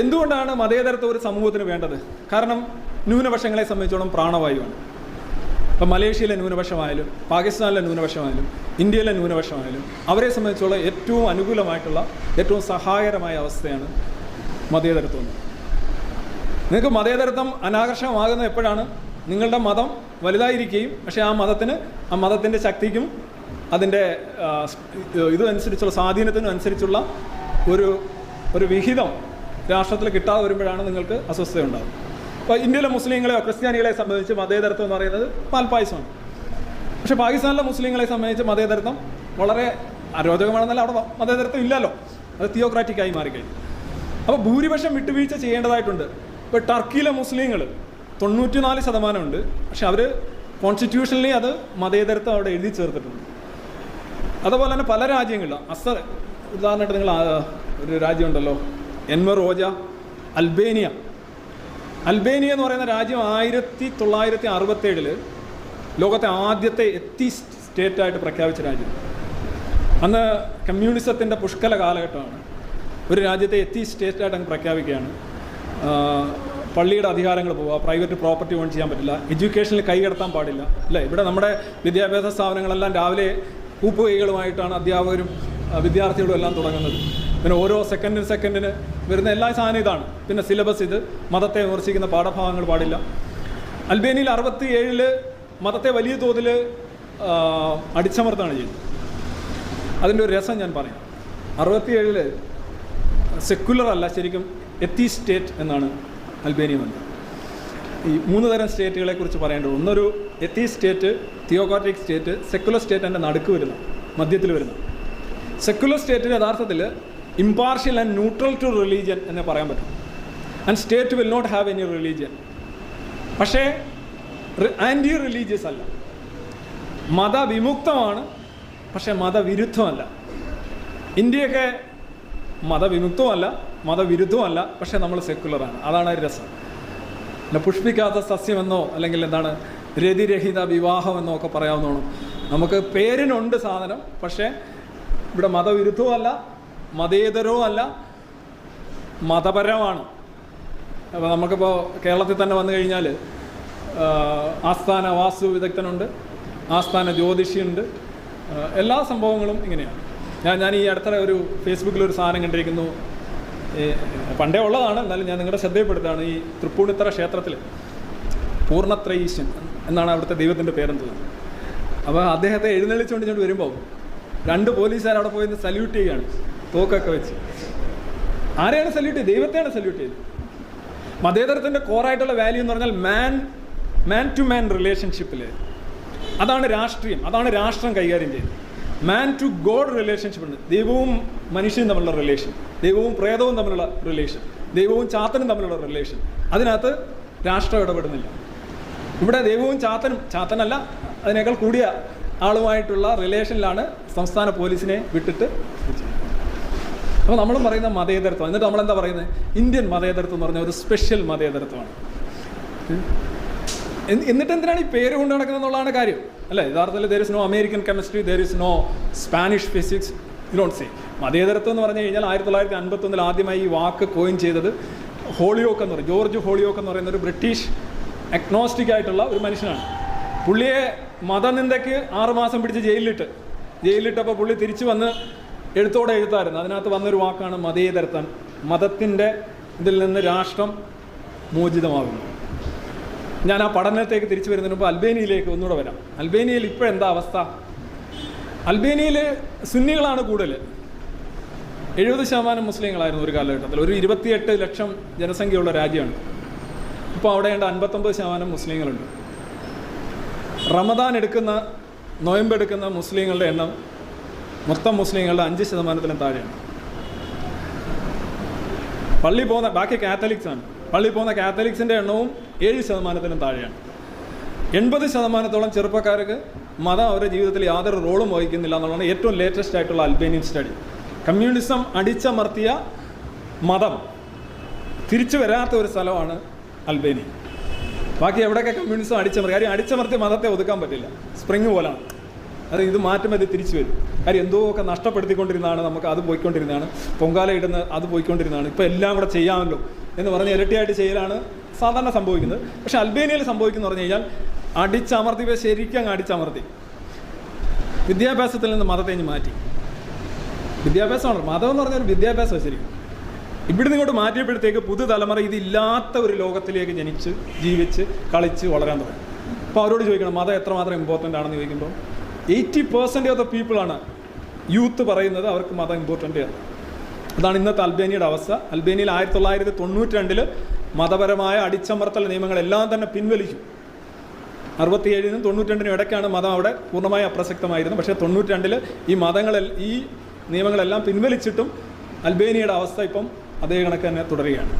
എന്തുകൊണ്ടാണ് മതേതരത്വം ഒരു സമൂഹത്തിന് വേണ്ടത്? കാരണം ന്യൂനപക്ഷങ്ങളെ സംബന്ധിച്ചോളം പ്രാണവായുവാണ്. ഇപ്പം മലേഷ്യയിലെ ന്യൂനപക്ഷമായാലും പാകിസ്ഥാനിലെ ന്യൂനപക്ഷമായാലും ഇന്ത്യയിലെ ന്യൂനപക്ഷമായാലും അവരെ സംബന്ധിച്ചുള്ള ഏറ്റവും അനുകൂലമായിട്ടുള്ള ഏറ്റവും സഹായകരമായ അവസ്ഥയാണ് മതേതരത്വം. നിങ്ങൾക്ക് മതേതരത്വം അനാകർഷകമാകുന്നത് എപ്പോഴാണ്? നിങ്ങളുടെ മതം വലുതായിരിക്കുകയും പക്ഷേ ആ മതത്തിന് ആ മതത്തിന്റെ ശക്തിക്കും അതിന്റെ ഇതനുസരിച്ചുള്ള സ്വാധീനത്തിനും അനുസരിച്ചുള്ള ഒരു ഒരു വിഹിതം രാഷ്ട്രത്തിൽ കിട്ടാതെ വരുമ്പോഴാണ് നിങ്ങൾക്ക് അസ്വസ്ഥത ഉണ്ടാകും അപ്പോൾ ഇന്ത്യയിലെ മുസ്ലിങ്ങളെയോ ക്രിസ്ത്യാനികളെ സംബന്ധിച്ച് മതേതരത്വം എന്ന് പറയുന്നത് പാൽപ്പായസമാണ് പക്ഷേ പാകിസ്ഥാനിലെ മുസ്ലിങ്ങളെ സംബന്ധിച്ച് മതേതരത്വം വളരെ അരോചകമാണെന്നല്ല അവിടെ മതേതരത്വം ഇല്ലല്ലോ. അത് തിയോക്രാറ്റിക്കായി മാറിക്കഴിഞ്ഞു. അപ്പോൾ ഭൂരിപക്ഷം വിട്ടുവീഴ്ച ചെയ്യേണ്ടതായിട്ടുണ്ട്. ഇപ്പോൾ ടർക്കിയിലെ മുസ്ലിങ്ങൾ തൊണ്ണൂറ്റിനാല് ശതമാനമുണ്ട്. പക്ഷെ അവർ കോൺസ്റ്റിറ്റ്യൂഷനിലി അത് മതേതരത്വം അവിടെ എഴുതി ചേർത്തിട്ടുണ്ട്. അതുപോലെ തന്നെ പല രാജ്യങ്ങളിലും അസർ ഉദാഹരണമായിട്ട് നിങ്ങൾ ഒരു രാജ്യമുണ്ടല്ലോ എൻമർ റോജ അൽബേനിയ. അൽബേനിയ എന്ന് പറയുന്ന രാജ്യം ആയിരത്തി തൊള്ളായിരത്തി അറുപത്തേഴിൽ ലോകത്തെ ആദ്യത്തെ എത്തി സ്റ്റേറ്റായിട്ട് പ്രഖ്യാപിച്ച രാജ്യം. അന്ന് കമ്മ്യൂണിസത്തിന്റെ പുഷ്കല കാലഘട്ടമാണ്. ഒരു രാജ്യത്തെ എത്തി സ്റ്റേറ്റായിട്ട് അങ്ങ് പ്രഖ്യാപിക്കുകയാണ്. പള്ളിയുടെ അധികാരങ്ങൾ പോവുക പ്രൈവറ്റ് പ്രോപ്പർട്ടി ഓൺ ചെയ്യാൻ പറ്റില്ല എഡ്യൂക്കേഷനിൽ കൈകടത്താൻ പാടില്ല അല്ലേ? ഇവിടെ നമ്മുടെ വിദ്യാഭ്യാസ സ്ഥാപനങ്ങളെല്ലാം രാവിലെ കൂപ്പുകൈകളുമായിട്ടാണ് അധ്യാപകരും വിദ്യാർത്ഥികളും എല്ലാം തുടങ്ങുന്നത്. പിന്നെ ഓരോ സെക്കൻഡിന് സെക്കൻഡിന് വരുന്ന എല്ലാ സാധനം ഇതാണ്. പിന്നെ സിലബസ് ഇത്. മതത്തെ വിമർശിക്കുന്ന പാഠഭാഗങ്ങൾ പാടില്ല. അൽബേനിയയിൽ അറുപത്തി ഏഴിൽ മതത്തെ വലിയ തോതിൽ അടിച്ചമർത്താണ് ചെയ്തത്. അതിന്റെ ഒരു രസം ഞാൻ പറയാം. അറുപത്തിയേഴിൽ സെക്യുലർ അല്ല ശരിക്കും എത്തി സ്റ്റേറ്റ് എന്നാണ് അൽബേനിയ വന്നത് ഈ മൂന്ന് തരം സ്റ്റേറ്റുകളെ കുറിച്ച് പറയേണ്ടത്. ഒന്നൊരു എത്തി state theocratic state secular state എന്റെ നടുക്ക് വരുന്ന മധ്യത്തിൽ വരുന്ന. സെക്കുലർ സ്റ്റേറ്റിന് യഥാർത്ഥത്തിൽ impartial and neutral to religion എന്ന് പറയാൻ പറ്റും. And state will not have any religion പക്ഷേ ആന്റി റിലീജിയസ് അല്ല. മതവിമുക്തമാണ് പക്ഷേ മതവിരുദ്ധമല്ല. ഇന്ത്യയൊക്കെ മതവിമുക്തമല്ല മതവിരുദ്ധമല്ല പക്ഷേ നമ്മൾ സെക്കുലറാണ് അതാണ് രസം. അല്ല പുഷ്പിക്കാത്ത സസ്യമെന്നോ അല്ലെങ്കിൽ എന്താണ് രതിരഹിത വിവാഹമെന്നോ ഒക്കെ പറയാവുന്നതാണ്. നമുക്ക് പേരിനുണ്ട് സാധനം പക്ഷേ ഇവിടെ മതവിരുദ്ധവും അല്ല മതേതരവും അല്ല മതപരമാണ്. അപ്പോൾ നമുക്കിപ്പോൾ കേരളത്തിൽ തന്നെ വന്നു കഴിഞ്ഞാൽ ആസ്ഥാന വാസ്തു വിദഗ്ധനുണ്ട് ആസ്ഥാന ജ്യോതിഷിയുണ്ട് എല്ലാ സംഭവങ്ങളും ഇങ്ങനെയാണ്. ഞാൻ ഞാൻ ഈ അടുത്ത ഒരു ഫേസ്ബുക്കിൽ ഒരു സാധനം കണ്ടിരിക്കുന്നു. പണ്ടേ ഉള്ളതാണ് എന്നാലും ഞാൻ നിങ്ങളുടെ ശ്രദ്ധയപ്പെടുത്താണ് ഈ തൃപ്പൂണിത്തറ ക്ഷേത്രത്തിൽ പൂർണത്രയീശൻ എന്നാണ് അവിടുത്തെ ദൈവത്തിന്റെ പേരെന്ന് തോന്നുന്നത് അപ്പോൾ അദ്ദേഹത്തെ എഴുന്നള്ളിച്ചുകൊണ്ട് ഇങ്ങോട്ട് വരുമ്പോൾ രണ്ട് പോലീസുകാർ അവിടെ പോയി സല്യൂട്ട് ചെയ്യുകയാണ് തോക്കൊക്കെ വെച്ച്. ആരെയാണ് സല്യൂട്ട് ചെയ്ത് ദൈവത്തെയാണ് സല്യൂട്ട് ചെയ്ത് മതേതരത്തിന്റെ കോറായിട്ടുള്ള വാല്യൂ എന്ന് പറഞ്ഞാൽ മാൻ മാൻ ടു മാൻ റിലേഷൻഷിപ്പിൽ അതാണ് രാഷ്ട്രീയം അതാണ് രാഷ്ട്രം കൈകാര്യം ചെയ്യുന്നത്. മാൻ ടു ഗോഡ് റിലേഷൻഷിപ്പ് ഉണ്ട് ദൈവവും മനുഷ്യനും തമ്മിലുള്ള റിലേഷൻ ദൈവവും പ്രേതവും തമ്മിലുള്ള റിലേഷൻ ദൈവവും ചാത്തനും തമ്മിലുള്ള റിലേഷൻ അതിനകത്ത് രാഷ്ട്രം ഇടപെടുന്നില്ല. ഇവിടെ ദൈവവും ചാത്തനും ചാത്തനല്ല അതിനേക്കാൾ കൂടിയ ആളുമായിട്ടുള്ള റിലേഷനിലാണ് സംസ്ഥാന പോലീസിനെ വിട്ടിട്ട് അപ്പോൾ നമ്മൾ പറയുന്ന മതേതരത്വം. എന്നിട്ട് നമ്മളെന്താ പറയുന്നത് ഇന്ത്യൻ മതേതരത്വം എന്ന് പറഞ്ഞാൽ ഒരു സ്പെഷ്യൽ മതേതരത്വമാണ്. എന്നിട്ട് എന്തിനാണ് ഈ പേര് കൊണ്ട് നടക്കുന്നത് എന്നുള്ളതാണ് കാര്യം. അല്ലേ? യഥാർത്ഥത്തിൽ there is no American chemistry there is no Spanish physics don't see മതേതരത്വം എന്ന് പറഞ്ഞു കഴിഞ്ഞാൽ ആയിരത്തി തൊള്ളായിരത്തി അൻപത്തൊന്നിൽ ആദ്യമായി ഈ വാക്ക് കോയിൻ ചെയ്തത് ഹോളിയോക്ക് എന്ന് പറയും. ജോർജ് ഹോളിയോക്ക് എന്ന് പറയുന്ന ഒരു ബ്രിട്ടീഷ് അഗ്നോസ്റ്റിക് ആയിട്ടുള്ള ഒരു മനുഷ്യനാണ്. പുള്ളിയെ മതനിന്ദയ്ക്ക് ആറുമാസം പിടിച്ച് ജയിലിലിട്ട്. ജയിലിലിട്ടപ്പോൾ പുള്ളി തിരിച്ചു വന്ന് എഴുത്തോടെ എഴുത്തായിരുന്നു. അതിനകത്ത് വന്നൊരു വാക്കാണ് മതേതരത്വം. മതത്തിന്റെ ഇതിൽ നിന്ന് രാഷ്ട്രം മോചിതമാകുന്നു. ഞാൻ ആ പഠനത്തേക്ക് തിരിച്ചു വരുന്നതിന് മുമ്പ് അൽബേനിയയിലേക്ക് ഒന്നുകൂടെ വരാം. അൽബേനിയയിൽ ഇപ്പോൾ എന്താ അവസ്ഥ? അൽബേനിയയിൽ സുന്നികളാണ് കൂടുതൽ. എഴുപത് ശതമാനം മുസ്ലിങ്ങളായിരുന്നു ഒരു കാലഘട്ടത്തിൽ. ഒരു ഇരുപത്തിയെട്ട് ലക്ഷം ജനസംഖ്യയുള്ള രാജ്യമാണ്. ഇപ്പോൾ അവിടെ ഉണ്ട് അൻപത്തൊമ്പത് ശതമാനം മുസ്ലിങ്ങളുണ്ട്. റമദാൻ എടുക്കുന്ന നോയമ്പെടുക്കുന്ന മുസ്ലിങ്ങളുടെ എണ്ണം മൊത്തം മുസ്ലിങ്ങളുടെ അഞ്ച് ശതമാനത്തിലും താഴെയാണ്. പള്ളി പോകുന്ന ബാക്കി കാത്തലിക്സ് ആണ്. പള്ളി പോകുന്ന കാത്തലിക്സിന്റെ എണ്ണവും ഏഴ് ശതമാനത്തിനും താഴെയാണ്. എൺപത് ശതമാനത്തോളം ചെറുപ്പക്കാർക്ക് മതം അവരുടെ ജീവിതത്തിൽ യാതൊരു റോളും വഹിക്കുന്നില്ല എന്നുള്ളതാണ് ഏറ്റവും ലേറ്റസ്റ്റ് ആയിട്ടുള്ള അൽബേനിയൻ സ്റ്റഡി കമ്മ്യൂണിസം അടിച്ചമർത്തിയ മതം തിരിച്ചു വരാത്ത ഒരു സ്ഥലമാണ് അൽബേനിയ ബാക്കി എവിടെയൊക്കെ കമ്മ്യൂണിസം അടിച്ചമർത്തി? കാര്യം അടിച്ചമർത്തിയ മതത്തെ ഒതുക്കാൻ പറ്റില്ല. സ്പ്രിങ് പോലാണ്. അത് ഇത് മാറ്റം അത് തിരിച്ചു വരും. കാര്യം എന്തോ ഒക്കെ നഷ്ടപ്പെടുത്തിക്കൊണ്ടിരുന്നതാണ് നമുക്ക് അത് പോയിക്കൊണ്ടിരുന്നതാണ്. പൊങ്കാല ഇടുന്ന അത് പോയിക്കൊണ്ടിരുന്നതാണ്. ഇപ്പോൾ എല്ലാം കൂടെ ചെയ്യാമല്ലോ എന്ന് പറഞ്ഞ് ഇരട്ടിയായിട്ട് ചെയ്യലാണ് സാധാരണ സംഭവിക്കുന്നത്. പക്ഷേ അൽബേനിയയിൽ സംഭവിക്കുന്നു പറഞ്ഞു കഴിഞ്ഞാൽ അടിച്ചമർത്തി ശരിക്കും അടിച്ചമർത്തി. വിദ്യാഭ്യാസത്തിൽ നിന്ന് മതത്തെ മാറ്റി. വിദ്യാഭ്യാസമാണ് മതം എന്ന് പറഞ്ഞാൽ വിദ്യാഭ്യാസം ശരിക്കും. ഇവിടുന്ന് ഇങ്ങോട്ട് മാറ്റിയപ്പോഴത്തേക്ക് പുതുതലമുറ ഇതില്ലാത്ത ഒരു ലോകത്തിലേക്ക് ജനിച്ച് ജീവിച്ച് കളിച്ച് വളരാൻ തുടങ്ങി. അപ്പോൾ അവരോട് ചോദിക്കണം മതം എത്രമാത്രം ഇമ്പോർട്ടന്റ് ആണെന്ന് ചോദിക്കുമ്പോൾ എയ്റ്റി പെർസെന്റ് ഓഫ് ദ പീപ്പിളാണ് യൂത്ത് പറയുന്നത് അവർക്ക് മതം ഇമ്പോർട്ടന്റ് ആണ്. അതാണ് ഇന്നത്തെ അൽബേനിയയുടെ അവസ്ഥ. അൽബേനിയയിൽ ആയിരത്തി തൊള്ളായിരത്തി തൊണ്ണൂറ്റി രണ്ടിൽ മതപരമായ അടിച്ചമർത്തൽ നിയമങ്ങളെല്ലാം തന്നെ പിൻവലിച്ചു. അറുപത്തിയേഴിനും തൊണ്ണൂറ്റി രണ്ടിനും ഇടയ്ക്കാണ് മതം അവിടെ പൂർണമായി അപ്രസക്തമായിരുന്നു പക്ഷേ തൊണ്ണൂറ്റി രണ്ടിൽ ഈ മതങ്ങളെ ഈ നിയമങ്ങളെല്ലാം പിൻവലിച്ചിട്ടും അൽബേനിയയുടെ അവസ്ഥ ഇപ്പം അതേ കണക്ക് തന്നെ തുടരുകയാണ്.